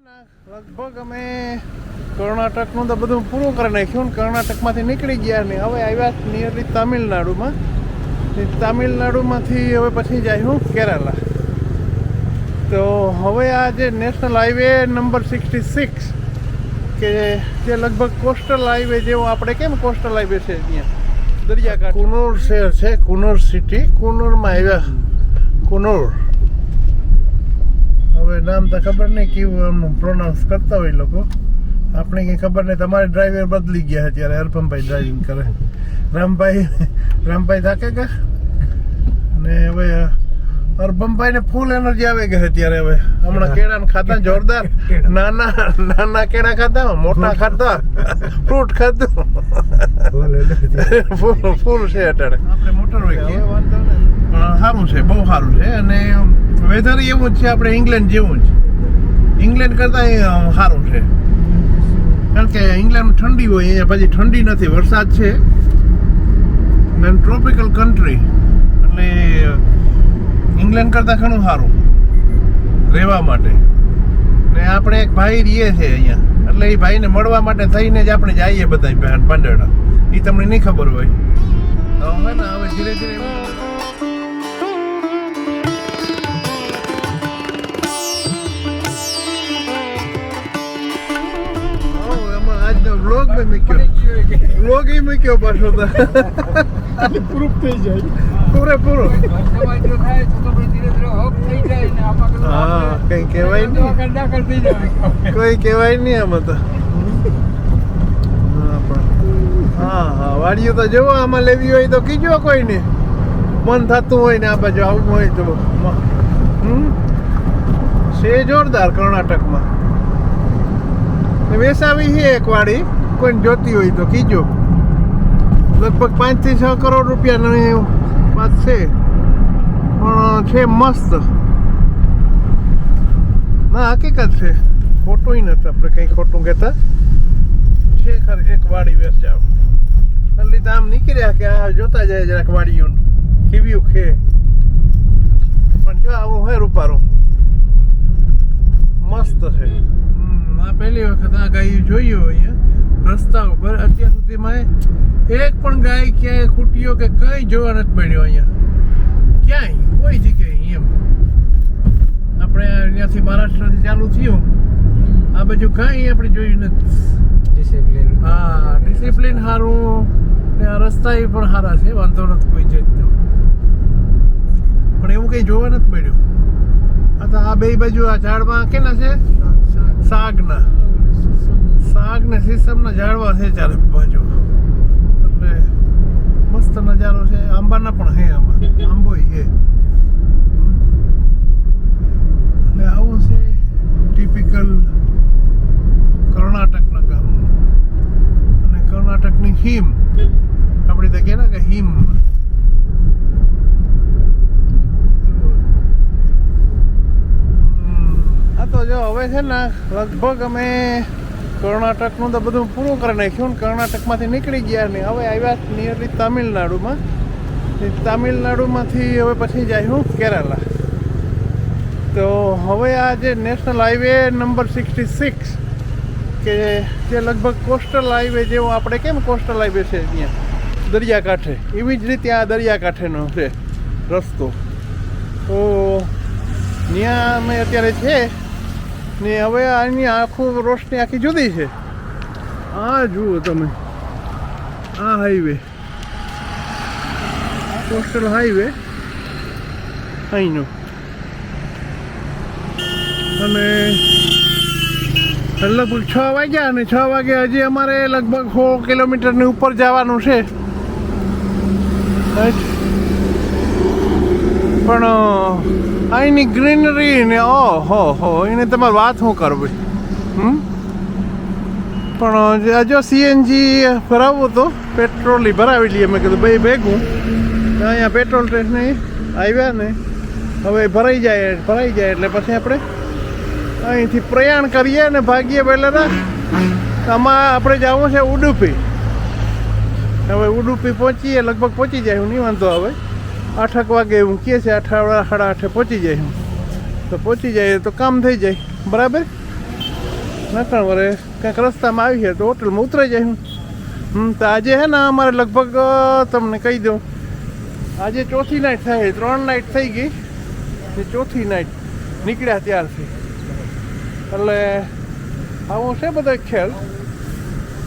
લગભગ અમે કર્ણાટકનું તો બધું પૂરું કરી નાખ્યું ને કર્ણાટકમાંથી નીકળી ગયા ને હવે આવ્યા નિયરલી તમિલનાડુમાં. તમિલનાડુમાંથી હવે પછી જાય હું કેરાલા. તો હવે આ જે national highway number sixty six, કે જે લગભગ કોસ્ટલ હાઈવે જેવો આપણે કેમ કોસ્ટલ હાઈવે છે ત્યાં? દરિયાકાંઠે. કુનોર શહેર છે, કુનોર સિટી. કુનોરમાં આવ્યા. કુનોર. હવે નામ તો ખબર નહીં કેવું એમનું પ્રોનાઉન્સ કરતા હોય લોકો. આપણે કંઈ ખબર નહીં. તમારે ડ્રાઈવર બદલી ગયા અત્યારે ત્યારે હરપમભાઈ ડ્રાઇવિંગ કરે. રામભાઈ રામભાઈ થાકે કે અને હવે હરપમભાઈ ને ફૂલ એનર્જી આવે ગઈ અત્યારે હવે? હમણાં કેળા ખાતા જોરદાર? નાના નાના કેળા ખાતા મોટા ખાતા ફ્રૂટ ખાધું. ફૂલ ફૂલ છે અત્યારે આપણે મોટર હોય સારું છે બહુ સારું છે. અને વેધર એવું જ છે, આપણે ઇંગ્લેન્ડ જેવું જ. ઇંગ્લેન્ડ કરતાં સારું છે. કારણ કે ઇંગ્લેન્ડ ઠંડી હોય, અહીંયા પછી ઠંડી નથી, વરસાદ છે. અને ટ્રોપિકલ કન્ટ્રી એટલે ઇંગ્લેન્ડ કરતાં ઘણું સારું રહેવા માટે. ને આપણે એક ભાઈ રહીએ છે અહીંયા. એટલે એ ભાઈને મળવા માટે થઈને જ આપણે જઈએ બધા પાંડેડા એ તમને નહીં ખબર હોય. હવે ને હવે ધીરે ધીરે vlog મેં મૂક્યો vlog ય મૂક્યો પાછો તો પ્રૂફ થઈ જાય પૂરેપૂરો હા કઈ કહેવાય નહીં કોઈ કહેવાય નહીં આમાં તો હા હા વાડીઓ તો જુઓ આમાં લેવી હોય તો કીજો કોઈને મન થતું હોય ને આ બાજુ આવવું હોય તો હમ છે જોરદાર કર્ણાટકમાં ને વેસાવી છે એક વાડી કોઈને જોતી હોય તો કીજો. લગભગ પાંચથી છ કરોડ રૂપિયાની વાત છે. પણ છે મસ્ત. ના, હકીકત છે. ખોટું નથી આપણે કંઈ ખોટું કહેતા. છે ખરે એક વાડી વેચાવ. એટલે આમ નીકળ્યા કે આ જોતા જાય જરાક વાડીઓ કેવ્યું ખે પણ જો આવું હોય રૂપારું. મસ્ત છે. આ પહેલી વખત આ ગાય જોયું અહીંયા રસ્તા ઉપર અત્યાર સુધીમાં એક પણ ગાય ક્યાંય ખૂટ્યો કે કઈ જોવા નથી મળ્યો અહીંયા. ક્યાંય? કોઈ જગ્યાએ એમ. આપણે અહીંયાથી મહારાષ્ટ્રથી ચાલુ થયું. આ બાજુ કાંઈ આપણે જોયું નથી. ડિસિપ્લિન હા ડિસિપ્લિન સારું ને આ રસ્તા એ પણ સારા છે વાંધો નથી કોઈ જતો પણ એવું કંઈ જોવા નથી મળ્યું. આ તો આ બે બાજુ આ ઝાડમાં કેના છે? સાગના. સાગ ને સીસમના ઝાડવા છે ચારે બાજુ. એટલે મસ્ત નજારો છે. આંબાના પણ હે આંબા આંબો છે. એટલે આવું છે ટિપિકલ કર્ણાટકના ગામ અને કર્ણાટકની હિમ આપણે તો કહે ને કે હિમ. આ તો જો હવે છે ને લગભગ અમે કર્ણાટકનું તો બધું પૂરું કરી નાખ્યું ને કર્ણાટકમાંથી નીકળી ગયા ને હવે આવ્યા નિયરલી તમિલનાડુમાં. તમિલનાડુમાંથી હવે પછી જાય હું કેરાલા. તો હવે આ જે national highway number sixty six કે જે લગભગ કોસ્ટલ હાઈવે જેવો આપણે કેમ કોસ્ટલ હાઈવે છે ત્યાં દરિયાકાંઠે. એવી જ રીતે આ દરિયાકાંઠેનો છે રસ્તો. તો ત્યાં અમે અત્યારે છે ને હવે આની આખું રોશની આખી જુદી છે. આ જુઓ તમે. આ હાઈવે કોસ્ટલ હાઈવે અહીંનો. અને લગભગ છ વાગ્યા અને છ વાગે હજી અમારે લગભગ સો કિલોમીટરની ઉપર જવાનું છે. પણ અહીંની ગ્રીનરી ને ઓ હો હો એને તમારે વાત શું કરવી હમ? પણ જે- સીએનજી ભરાવવું તો પેટ્રોલ ભરાવી લઈએ. મેં કીધું, ભાઈ, ભેગું. અહીંયા પેટ્રોલ સ્ટેશને આવ્યા ને, હવે ભરાઈ જાય ભરાઈ જાય એટલે પછી આપણે અહીંથી પ્રયાણ કરીએ ને ભાગીએ પહેલાં આમાં આપણે જવું છે ઉડુપી. હવે ઉડુપી પહોંચીએ, લગભગ પહોંચી જાય, હું નહીં વાંધો હવે આઠક વાગે એવું કહે છે, આઠ, સાડા આઠે પહોંચી જાય હું તો પહોંચી જાય તો કામ થઈ જાય, બરાબર? નકણ વરે કંઈક રસ્તામાં આવી છે તો હોટલમાં ઉતરાઈ જાય હમ, તો આજે હે ને અમારે લગભગ તમને કહી દઉં, આજે ચોથી નાઇટ થાય, ત્રણ નાઇટ થઈ ગઈ. એ ચોથી નાઇટ નીકળ્યા ત્યારથી. એટલે આવું છે બધો ખેલ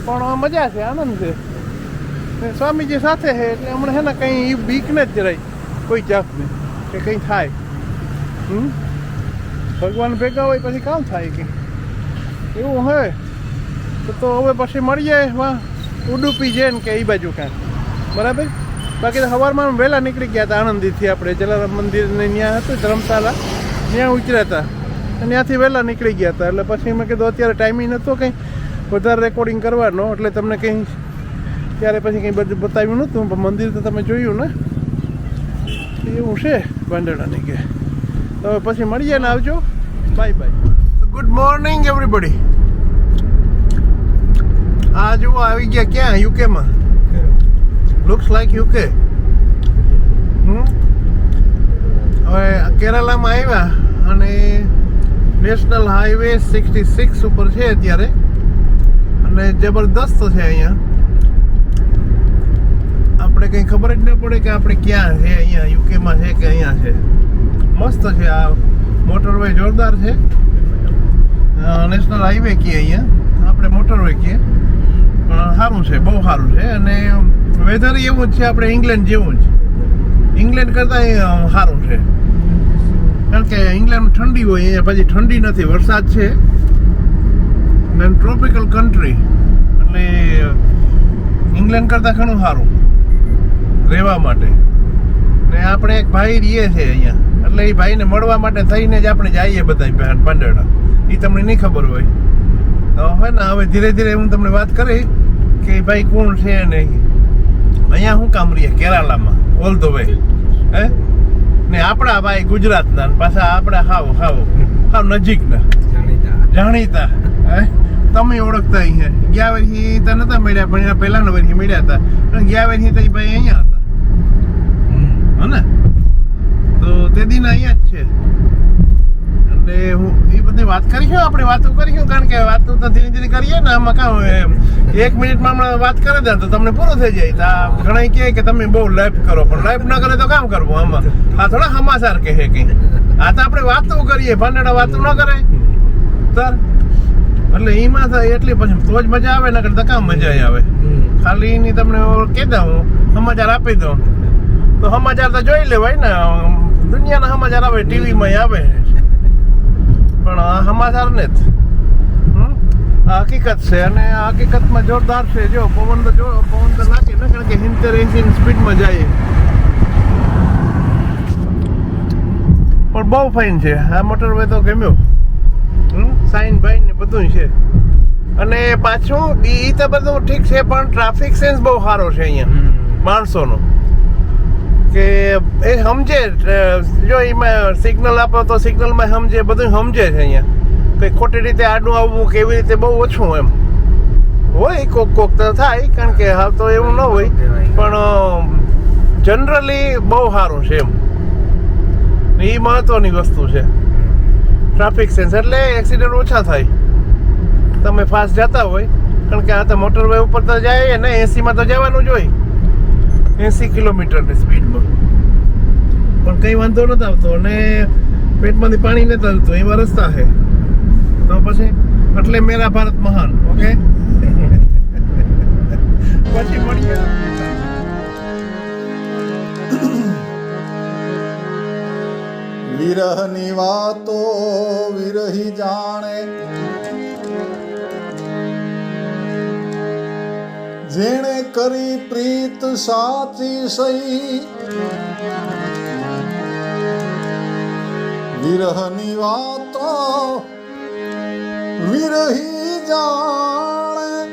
પણ મજા છે, આનંદ છે. સ્વામીજી સાથે છે, એટલે હમણાં હે ને કંઈ બીક ને જ જરાય કોઈ જાતની કે કંઈ થાય હમ ભગવાન ભેગા હોય પછી કામ થાય કે એવું હોય તો હવે પછી મળીએ વાં ઉડુપી જઈને કે એ બાજુ કાંઈ બરાબર બાકી તો સવારમાં વહેલા નીકળી ગયા હતા આણંદીથી આપણે જલારામ મંદિરને ત્યાં હતું ધર્મશાળા ત્યાં ઉતર્યા હતા અને ત્યાંથી વહેલા નીકળી ગયા હતા એટલે પછી મેં કીધું અત્યારે ટાઈમિંગ નહોતો કંઈ વધારે રેકોર્ડિંગ કરવાનો એટલે તમને કંઈ ત્યારે પછી કંઈ બધું બતાવ્યું નહોતું પણ મંદિર તો તમે જોયું ને એવું છે બાંદડાની કે. તો પછી મળીએ ને આવજો. Bye bye good morning everybody આ જુઓ, આવી ગયા ક્યાં? યુકેમાં લુક્સ લાઈક યુકે હવે કેરાલામાં આવ્યા અને નેશનલ હાઈવે સિક્સટી સિક્સ ઉપર છે અત્યારે. અને જબરદસ્ત છે અહીંયા. આપણે કંઈ ખબર જ ન પડે કે આપણે ક્યાં છે, અહીંયા યુકેમાં છે કે અહીંયા છે. મસ્ત છે આ મોટરવે જોરદાર છે. નેશનલ હાઈવે કહીએ અહીંયા. આપણે મોટરવે કહીએ. પણ સારું છે, બહુ સારું છે. અને વેધર એવું જ છે, આપણે ઇંગ્લેન્ડ જેવું જ. ઇંગ્લેન્ડ કરતાં સારું છે. કારણ કે ઇંગ્લેન્ડમાં ઠંડી હોય, અહીંયા પછી ઠંડી નથી, વરસાદ છે. અને ટ્રોપિકલ કન્ટ્રી એટલે ઇંગ્લેન્ડ કરતાં ઘણું સારું. રહેવા માટે. ને આપણે એક ભાઈ રહીએ છીએ અહીંયા. એટલે એ ભાઈને મળવા માટે થઈને જ આપણે જઈએ બધા પાંડેડા એ તમને નહીં ખબર હોય. તો હવે ને હવે ધીરે ધીરે હું તમને વાત કરી કે ભાઈ કોણ છે ને અહીંયા શું કામ રહીએ? કેરાલામાં. All the way. હે? ને આપણા ભાઈ ગુજરાતના ને પાછા આપણા હાવ હાવ હાવ નજીકના. જાણીતા. હે? તમે ઓળખતા અહીંયા. ગયા વર્ષે તો નતા મળ્યા પણ એના પહેલાના વર્ષે મળ્યા હતા. પણ ગયા વર્ષે તો ભાઈ અહીંયા હને? તો તે દિન અહીંયા જ છે. એટલે હું એ બધી વાત કરીશું આપણે? વાતો કરીશું? કારણ કે વાતો તો ધીરે ધીરે કરીએ ને આમાં કામ એક મિનિટમાં હમણાં વાત કરે દે તો તમને પૂરું થઈ જાય. તો ઘણા કહે કે તમે બહુ લાઈફ કરો પણ લાઈફ ના કરે તો કામ કરવું આમાં? આ થોડા સમાચાર કહે કઈ. આ તો આપણે વાતો કરીએ ભાંડેડા વાતો ન કરે. તર એટલે એમાં થાય એટલી પછી તો જ મજા આવે ને કરતા કામ મજા આવે. ખાલી એની તમને કહી દઉં સમાચાર આપી દઉં. તો સમાચાર તો જોઈ લેવાય ને દુનિયાના સમાચાર આવે ટીવીમાં આવે. પણ આ સમાચાર ને જ. આ હકીકત છે અને આ હકીકતમાં જોરદાર છે. જો પવન તો જો પવન તો નાખે ને કારણ કે હિન્તેર એન્જિન સ્પીડમાં જાય. પણ બહુ ફાઇન છે. આ મોટરવે તો ગમ્યો. સાઈન ભાઈ ને બધું છે. અને પાછું એ તો બધું ઠીક છે પણ ટ્રાફિક સેન્સ બહુ સારો છે અહીંયા. માણસોનો. કે એ સમજે જો એમાં સિગ્નલ આપો તો સિગ્નલમાં સમજે બધું સમજે છે અહીંયા. કંઈ ખોટી રીતે આડું આવવું કેવી રીતે બહુ ઓછું એમ. હોય કોક કોક તો થાય કારણ કે હાલ તો એવું ન હોય. પણ જનરલી બહુ સારું છે એમ. એ મહત્વની વસ્તુ છે. ટ્રાફિક સેન્સ એટલે એક્સિડન્ટ ઓછા થાય. તમે ફાસ્ટ જતા હોય કારણ કે આ તો મોટરવે ઉપર તો જાય ને એસીમાં તો જવાનું જ હોય. એસી કિલોમીટરની સ્પીડમાં. પણ કંઈ વાંધો નથી આવતો અને પેટમાંથી પાણી નથી આવતું એવા રસ્તા છે. તો પછી, એટલે મેરા ભારત મહાન, ઓકે? પછી મળીએ વિરહની વાતો વિરહી જાણે. જેણે કરી પ્રીત સાચી સહી. વિરહની વાતો વિરહી જાણે.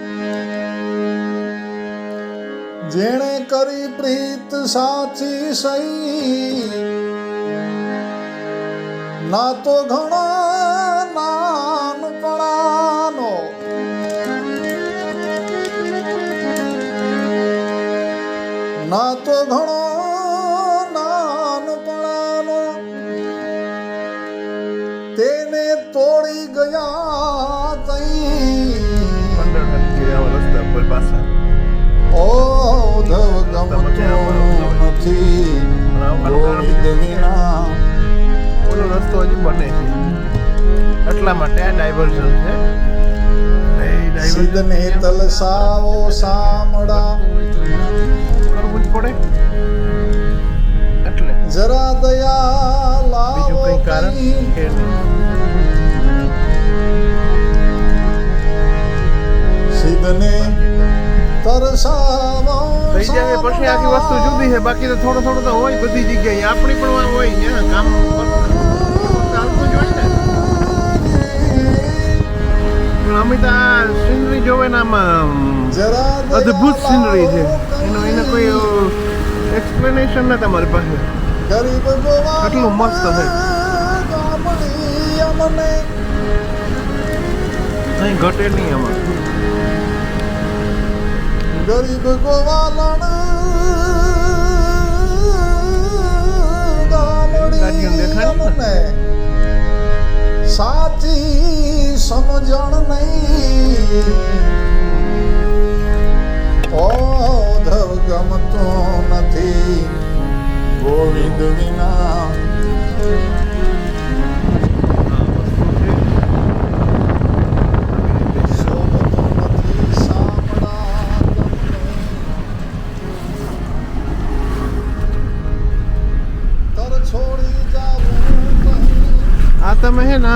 જેણે કરી પ્રીત સાચી સહી. ના તો ઘણો નથી ઓલો રસ્તો હજી બને છે એટલા માટે આ ડાયવર્ઝન છે સિદ્ધને તલસાવો સામડા કરવું જ પડે એટલે જરા દયા લાવો કઈ કારણ કે સિદ્ધને તરસાવો થઈ જાય પછી આખી વસ્તુ જુદી છે. બાકી તો થોડું થોડું તો હોય બધી જગ્યાએ. આપણી પણ હોય ને કામ ચાલતું જ હોય ને. પણ અમે તો જોવે ને આમાં અદ્ભુત છે. લાવો એનો, એને કોઈ એક્સપ્લેનેશન ના તમારી પાસે. આટલું મસ્ત છે. નહીં, ઘટે નહીં આમાં. ਗਰੀਬ ਗਵਾਲਣ ਸਾਚੀ ਸਮਝਣ ਨਹੀਂ। ਓ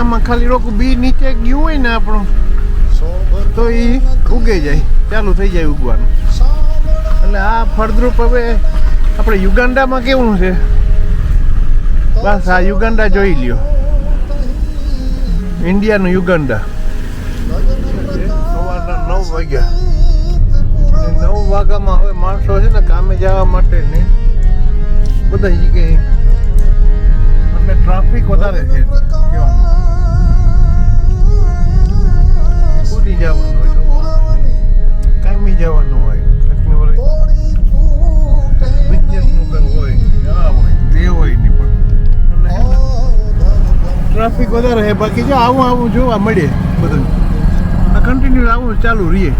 આમાં ખાલી રોકું બી નીચે ગયું હોય ને આપણું તો એ ઉગે જાય ચાલુ થઈ જાય ઉગવાનું. એટલે આ ફળદ્રુપ હવે આપણે યુગાન્ડામાં કેવું છે? બસ આ યુગાન્ડા જોઈ લ્યો. ઇન્ડિયાનું યુગાન્ડા સવારના નવ વાગ્યા. નવ વાગ્યામાં હવે માણસો છે ને કામે જવા માટે ને બધા જગ્યાએ અને ટ્રાફિક વધારે છે કેવા ઉડી જવાનું હોય. કાયમી જવાનું હોય. તે હોય નહીં પણ. ટ્રાફિક વધારે છે, બાકી જો આવું આવું જોવા મળે બધું. આ કન્ટિન્યુ આવું ચાલુ રહીએ.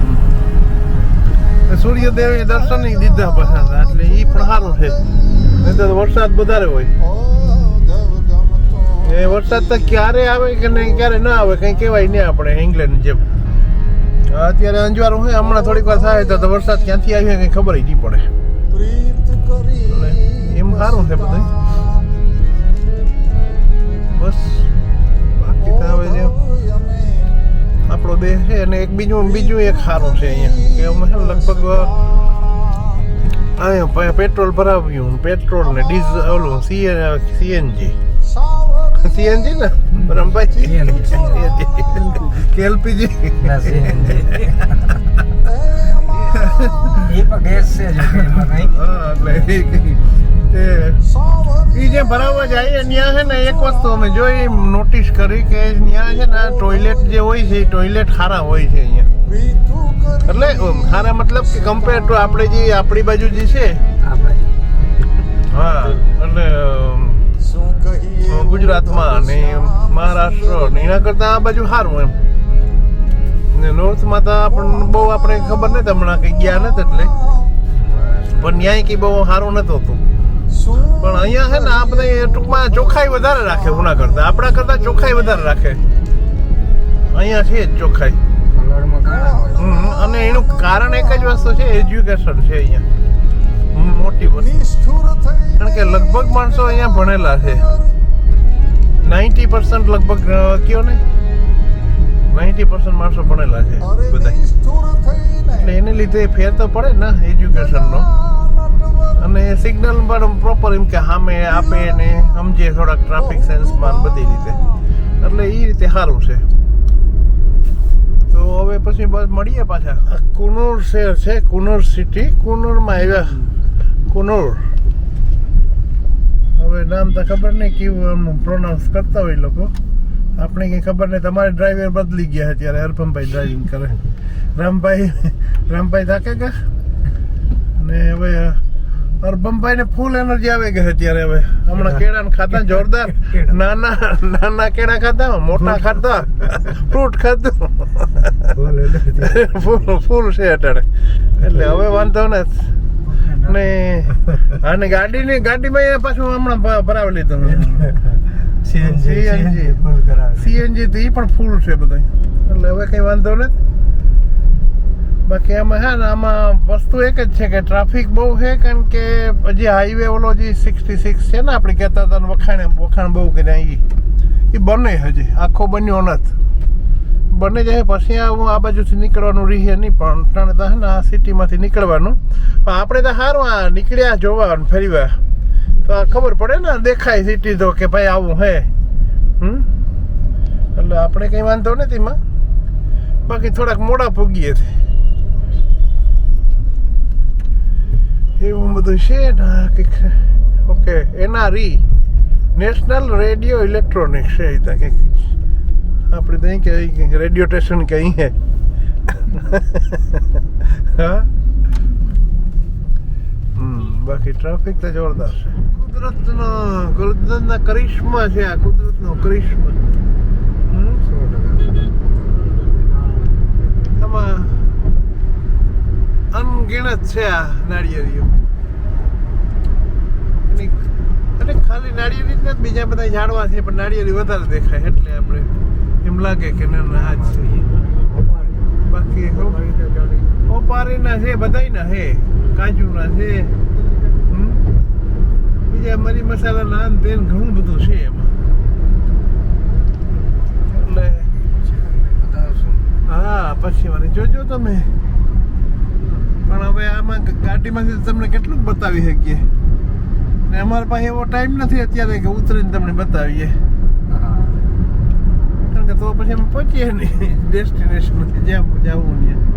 સૂર્યદેવે દર્શન નહીં દીધા પસંદ એટલે એ પણ સારું છે. નહીં તો વરસાદ વધારે હોય. એ વરસાદ તો ક્યારે આવે કે નહીં, ક્યારે ના આવે, કંઈ કહેવાય નહીં આપણે ઇંગ્લેન્ડ જેમ. અત્યારે અંજવાર હોય હમણાં થોડીક વાર થાય તો વરસાદ ક્યાંથી આવ્યો કઈ ખબર નહીં પડે. એમ સારું છે બધું બસ બાકી તો હવે જે આપણો દેશ છે અને એક બીજું બીજું એક સારું છે અહીંયા. કે અમે છે લગભગ અહીંયા પેટ્રોલ ભરાવ્યું પેટ્રોલ ને ડીઝલ ઓલું સીએનજી. સીએનજી ને? રમભાઈ કે એલપીજી ના CNG. એ પણ ગેસ છે એ જે ભરાવવા જાય ત્યાં છે ને એક વસ્તુ અમે જોઈ નોટિસ કરી કે ત્યાં છે ને ટોયલેટ જે હોય છે એ ટોયલેટ સારા હોય છે અહીંયા. એટલે સારા મતલબ કે કમ્પેર ટુ આપણે જે આપણી બાજુ જે છે. હા એટલે ગુજરાતમાં ને મહારાષ્ટ્ર ને એના કરતાં આ બાજુ સારું એમ. ને નોર્થમાં તો આપણને બહુ આપણે ખબર નથી, હમણાં કંઈ ગયા નથી એટલે. પણ ન્યાય કંઈ બહુ સારું નથી હોતું. પણ અહીંયા છે ને આ બધા ટૂંકમાં ચોખ્ખાઈ વધારે રાખે ઉના કરતાં. આપણા કરતાં ચોખ્ખાઈ વધારે રાખે. અહીંયા છે જ ચોખ્ખાઈ અને એનું કારણ એક જ વસ્તુ છે એજ્યુકેશન છે અહીંયા. મોટી વસ્તુ. કારણ કે લગભગ માણસો અહીંયા ભણેલા છે. નાઇન્ટી પર્સન્ટ લગભગ કયો ને? નાઇન્ટી પર્સન્ટ માણસો ભણેલા છે બધા. એટલે એને લીધે ફેર તો પડે ને એજ્યુકેશનનો. અને સિગ્નલ પણ પ્રોપર એમ કે સામે આપે ને સમજે થોડાક ટ્રાફિક સેન્સમાં બધી રીતે. એટલે એ રીતે સારું છે. તો હવે પછી બસ મળીએ પાછા. કુનૂર શહેર છે, કુનુર સિટી. કુનૂરમાં આવ્યા. કુનૂર. હવે નામ તો ખબર નહીં કેવું એમનું પ્રોનાઉન્સ કરતા હોય લોકો. આપણે કંઈ ખબર નહીં. તમારે ડ્રાઈવર બદલી ગયા અત્યારે હરપમભાઈ ડ્રાઇવિંગ કરે. રામભાઈ રામભાઈ થાકે ગયા અને હવે હરબમભાઈ ને ફૂલ એનર્જી આવે ગઈ અત્યારે હવે? હમણાં કેળા ખાતા જોરદાર? નાના નાના કેળા ખાતા મોટા ખાતા ફ્રૂટ ખાધું. ફૂલ ફૂલ છે અત્યારે એટલે હવે વાંધો ને ને અને ગાડીની ગાડીમાં એ પાછું હમણાં ભરાવી લીધું. CNG CNG. ફૂલ કરાવે સીએનજી તો એ પણ ફૂલ છે બધું એટલે હવે કઈ વાંધો નથી. બાકી આમાં હા ને આમાં વસ્તુ એક જ છે કે ટ્રાફિક બહુ છે કારણ કે હજી હાઈવે ઓલો જે સિક્સટી સિક્સ છે ને આપણે કહેતા હતા ને વખાણે વખાણ બહુ કર્યા એ એ બને હજી. આખો બન્યો નથી. બને જાય પછી હું આ બાજુથી નીકળવાનું રહીએ નહીં, પણ અટાણે તો હે આ સિટીમાંથી નીકળવાનું. પણ આપણે તો સારું આ નીકળ્યા જોવા ફરીવા તો આ ખબર પડે ને, દેખાય સિટી તો કે ભાઈ આવું હે. હમ? એટલે આપણે કંઈ વાંધો નથી તેમાં બાકી થોડાક મોડા પૂગીએ એવું બધું છે ને કંઈક. Okay, NRE, National Radio Electronics છે એ ત્યાં કંઈક. આપણે અહીં કે રેડિયો સ્ટેશન કે અહીં હે. હા? બાકી ટ્રાફિક તો જોરદાર છે. કુદરતનો કુદરતના કરિશ્મા છે આ કુદરતનો કરિશ્મા. આમાં અનગિણત છે આ નાળિયેરીઓ. અને ખાલી નાળિયેરી જ બીજા બધા ઝાડવા છે પણ નાળિયેરી વધારે દેખાય એટલે આપણે એમ લાગે કે ના ના આ જ છે. બાકી ઓપારીના છે, બધાયના છે. કાજુના છે. બીજા મરી મસાલાના ના તેન ઘણું બધું છે એમાં. એટલે હા, પછી વાળી જોજો તમે. પણ હવે આમાં ગાડીમાંથી તમને કેટલું બતાવી શકીએ. ને અમારા પાસે એવો ટાઈમ નથી અત્યારે કે ઉતરીને તમને બતાવીએ. તો પછી અમે પહોંચીએ નહીં ડેસ્ટિનેશન જ્યાં જવું ત્યાં